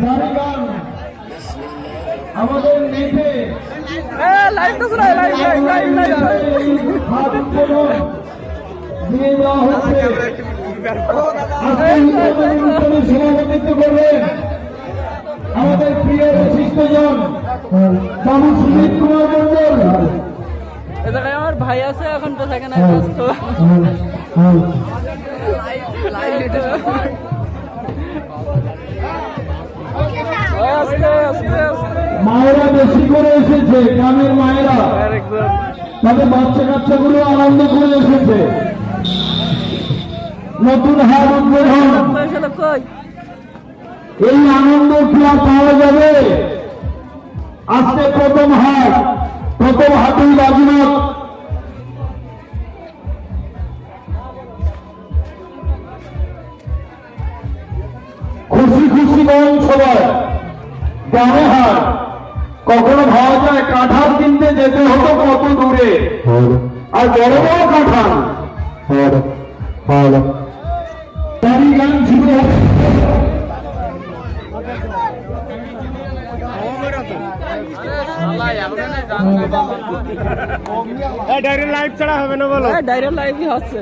গান আমাদের নেটে লাইভ তো লাইভ লাইভ লাইভ লাইভ হাত উত্তোলন দিয়ে দেওয়া হচ্ছে। আজকে এই অনুষ্ঠানে সভাপতিত্ব করবেন আমাদের প্রিয় বিশিষ্টজন বাবু সুজিত কুমার মন্ডল আমার ভাই আছে এখন তো থাকে না ব্যস্ত। মায়েরা বেশি করে এসেছে, গ্রামের মায়েরা। তাদের বাচ্চা কাচ্চাগুলো আনন্দ করে এসেছে। নতুন হাট উদ্বোধন। এই আনন্দ কি আর পাওয়া যাবে? আজকে প্রথম হাট প্রথম হাটেই বাজিমাত। খুশি খুশি বরং সবাই। গ্রামে হাট কখনো ভাবা যায় কাঁঠাল কিনতে যেতে হতো কত দূরে? আর বড় বড় কাঁঠাল। গান ডাইরেক্ট লাইভ ছাড়া হবে না বলো? ডাইরেক্ট লাইভই হচ্ছে।